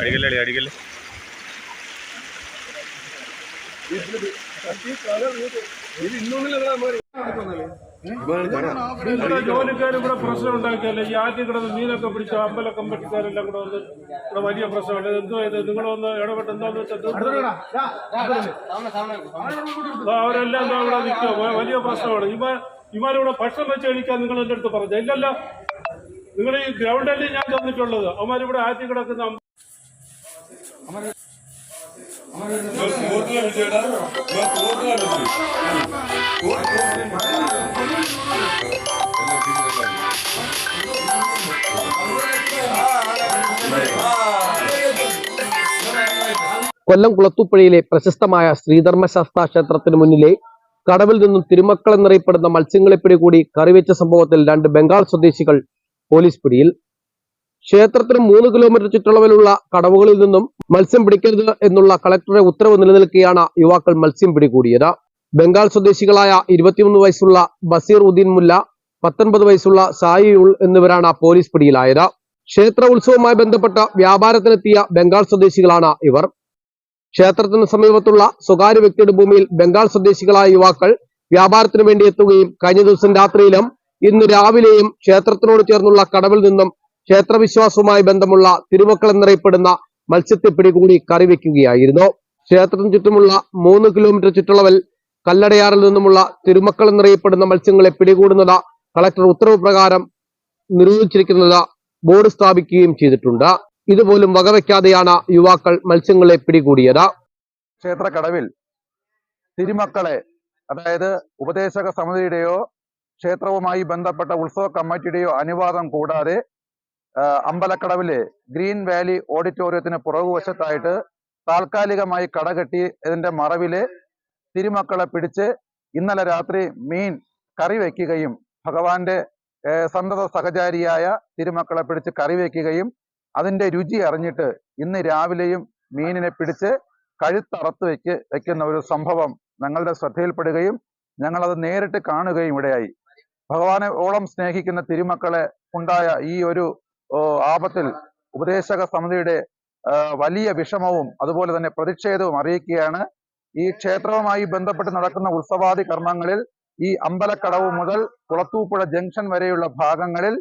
അടിക്കല്ലേ അടിക്കല്ലേ ഇവിടെ ജോലിക്കാർ ഇവിടെ പ്രശ്നം ഉണ്ടാക്കിയല്ലേ ഈ ആദ്യം കിടന്ന് മീനൊക്കെ പിടിച്ച അമ്പല കമ്പറ്റിക്കാരെല്ലാം കൂടെ വന്ന് ഇവിടെ വലിയ പ്രശ്നമുണ്ട് എന്തോ ഇത് നിങ്ങളൊന്ന് ഇടപെട്ട് എന്താന്ന് വെച്ചാൽ അവരെല്ലാം ഇവിടെ നിൽക്കുക വലിയ പ്രശ്നമാണ് ഇവ ഇവരിവിടെ ഭക്ഷണം വെച്ച് കഴിക്കാൻ നിങ്ങൾ എന്റെ അടുത്ത് പറഞ്ഞു. ഇല്ലല്ല. നിങ്ങൾ ഈ ഗ്രൗണ്ടല്ലേ ഞാൻ തന്നിട്ടുള്ളത്. അവന്മാരിവിടെ ആദ്യം കിടക്കുന്ന കൊല്ലം കുളത്തൂപ്പുഴയിലെ പ്രശസ്തമായ ശ്രീധർമ്മശാസ്ത്ര ക്ഷേത്രത്തിന് മുന്നിലെ കടവിൽ നിന്നും തിരുമക്കൾ എന്നറിയപ്പെടുന്ന മത്സ്യങ്ങളെ പിടികൂടി കറിവെച്ച സംഭവത്തിൽ രണ്ട് ബംഗാൾ സ്വദേശികൾ പോലീസ് പിടിയിൽ. ക്ഷേത്രത്തിന് മൂന്ന് കിലോമീറ്റർ ചുറ്റളവിലുള്ള കടവുകളിൽ നിന്നും മത്സ്യം പിടിക്കരുത് എന്നുള്ള കളക്ടറുടെ ഉത്തരവ് നിലനിൽക്കെയാണ് യുവാക്കൾ മത്സ്യം പിടികൂടിയത്. ബംഗാൾ സ്വദേശികളായ ഇരുപത്തിമൂന്ന് വയസ്സുള്ള ബസീർ ഉദ്ദീൻ മുല്ല പത്തൊൻപത് വയസ്സുള്ള സായി ഉൾ എന്നിവരാണ് പോലീസ് പിടിയിലായത്. ക്ഷേത്ര ഉത്സവവുമായി ബന്ധപ്പെട്ട വ്യാപാരത്തിനെത്തിയ ബംഗാൾ സ്വദേശികളാണ് ഇവർ. ക്ഷേത്രത്തിന് സമീപത്തുള്ള സ്വകാര്യ വ്യക്തിയുടെ ഭൂമിയിൽ ബംഗാൾ സ്വദേശികളായ യുവാക്കൾ വ്യാപാരത്തിന് വേണ്ടി എത്തുകയും കഴിഞ്ഞ ദിവസം രാത്രിയിലും ഇന്ന് രാവിലെയും ക്ഷേത്രത്തിനോട് ചേർന്നുള്ള കടവിൽ നിന്നും ക്ഷേത്രവിശ്വാസവുമായി ബന്ധമുള്ള തിരുമക്കൾ എന്നറിയപ്പെടുന്ന മത്സ്യത്തെ പിടികൂടി കറി വെക്കുകയായിരുന്നു ക്ഷേത്രത്തിന് ചുറ്റുമുള്ള മൂന്ന് കിലോമീറ്റർ ചുറ്റളവിൽ കല്ലടയാറിൽ നിന്നുമുള്ള തിരുമക്കൾ എന്നറിയപ്പെടുന്ന മത്സ്യങ്ങളെ പിടികൂടുന്നത് കളക്ടർ ഉത്തരവ് പ്രകാരം നിരോധിച്ചിരിക്കുന്നത് ബോർഡ് സ്ഥാപിക്കുകയും ചെയ്തിട്ടുണ്ട്. ഇതുപോലും വകവയ്ക്കാതെയാണ് യുവാക്കൾ മത്സ്യങ്ങളെ പിടികൂടിയത്. ക്ഷേത്രക്കടവിൽ തിരുമക്കളെ അതായത് ഉപദേശക സമിതിയുടെയോ ക്ഷേത്രവുമായി ബന്ധപ്പെട്ട ഉത്സവ കമ്മിറ്റിയുടെയോ അനുവാദം കൂടാതെ അമ്പലക്കടവിലെ ഗ്രീൻ വാലി ഓഡിറ്റോറിയത്തിന് പുറകുവശത്തായിട്ട് താൽക്കാലികമായി കടകെട്ടി ഇതിന്റെ മറവിൽ തിരുമക്കളെ പിടിച്ച് ഇന്നലെ രാത്രി മീൻ കറി വയ്ക്കുകയും ഭഗവാന്റെ സന്തത സഹചാരിയായ തിരുമക്കളെ പിടിച്ച് കറി വയ്ക്കുകയും അതിന്റെ രുചി അറിഞ്ഞിട്ട് ഇന്ന് രാവിലെയും മീനിനെ പിടിച്ച് കഴുത്തറത്ത് വെക്ക് വെക്കുന്ന ഒരു സംഭവം ഞങ്ങളുടെ ശ്രദ്ധയിൽപ്പെടുകയും ഞങ്ങളത് നേരിട്ട് കാണുകയും ഇടയായി. ഭഗവാനെ ഓളം സ്നേഹിക്കുന്ന തിരുമക്കളെ ഉണ്ടായ ഈ ഒരു ആപത്തിൽ ഉപദേശക സമിതിയുടെ വലിയ വിഷമവും അതുപോലെ തന്നെ പ്രതിഷേധവും അറിയിക്കുകയാണ്. ഈ ക്ഷേത്രവുമായി ബന്ധപ്പെട്ട് നടക്കുന്ന ഉത്സവാദി കർമ്മങ്ങളിൽ ഈ അമ്പലക്കടവ് മുതൽ കുളത്തൂപ്പുഴ ജംഗ്ഷൻ വരെയുള്ള ഭാഗങ്ങളിൽ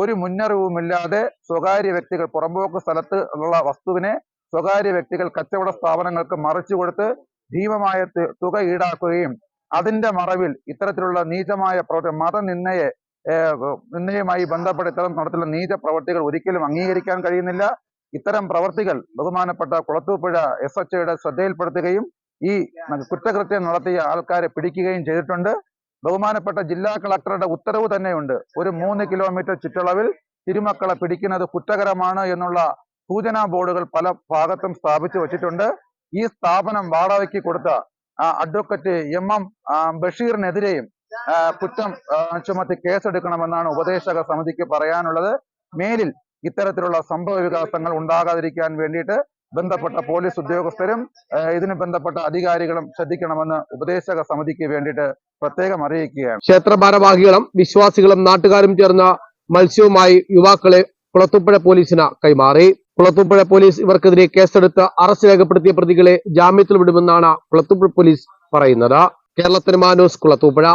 ഒരു മുന്നറിവുമില്ലാതെ സ്വകാര്യ വ്യക്തികൾ പുറമ്പോക്ക് സ്ഥലത്ത് ഉള്ള വസ്തുവിനെ സ്വകാര്യ വ്യക്തികൾ കച്ചവട സ്ഥാപനങ്ങൾക്ക് മറിച്ചു കൊടുത്ത് ഭീമമായ തുക ഈടാക്കുകയും അതിന്റെ മറവിൽ ഇത്തരത്തിലുള്ള നീചമായ പ്രവർത്തി മതനിന്ദയെ നിന്നയുമായി നിന്ദയുമായി ബന്ധപ്പെട്ട് ഇത്തരം നടത്തുന്ന നീച പ്രവർത്തികൾ ഒരിക്കലും അംഗീകരിക്കാൻ കഴിയുന്നില്ല. ഇത്തരം പ്രവർത്തികൾ ബഹുമാനപ്പെട്ട കുളത്തൂപ്പുഴ എസ് എച്ച് ശ്രദ്ധയിൽപ്പെടുത്തുകയും ഈ കുറ്റകൃത്യം നടത്തിയ ആൾക്കാരെ പിടിക്കുകയും ചെയ്തിട്ടുണ്ട്. ബഹുമാനപ്പെട്ട ജില്ലാ കളക്ടറുടെ ഉത്തരവ് തന്നെയുണ്ട്. ഒരു മൂന്ന് കിലോമീറ്റർ ചുറ്റളവിൽ തിരുമക്കളെ പിടിക്കുന്നത് കുറ്റകരമാണ് എന്നുള്ള സൂചനാ ബോർഡുകൾ പല ഭാഗത്തും സ്ഥാപിച്ചു വച്ചിട്ടുണ്ട്. ഈ സ്ഥാപനം വാടകയ്ക്ക് കൊടുത്ത അഡ്വക്കറ്റ് എം. എം ബഷീറിനെതിരെയും കുറ്റം ചുമത്തി കേസെടുക്കണമെന്നാണ് ഉപദേശക സമിതിക്ക് പറയാനുള്ളത്. മേലിൽ ഇത്തരത്തിലുള്ള സംഭവ വികാസങ്ങൾ ഉണ്ടാകാതിരിക്കാൻ വേണ്ടിയിട്ട് ബന്ധപ്പെട്ട പോലീസ് ഉദ്യോഗസ്ഥരും ഇതിന് ബന്ധപ്പെട്ട അധികാരികളും ശ്രദ്ധിക്കണമെന്ന് ഉപദേശക സമിതിക്ക് വേണ്ടിയിട്ട് പ്രത്യേകം അറിയിക്കുകയാണ്. ക്ഷേത്ര ഭാരവാഹികളും വിശ്വാസികളും നാട്ടുകാരും ചേർന്ന മത്സ്യവുമായി യുവാക്കളെ കുളത്തുപ്പുഴ പോലീസിന് കൈമാറി. കുളത്തുപ്പുഴ പോലീസ് ഇവർക്കെതിരെ കേസെടുത്ത് അറസ്റ്റ് രേഖപ്പെടുത്തിയ പ്രതികളെ ജാമ്യത്തിൽ വിടുമെന്നാണ് കുളത്തുപ്പുഴ പോലീസ് പറയുന്നത്. കേരളത്തിന് മാനൂസ് കുളത്തൂപ്പുഴ.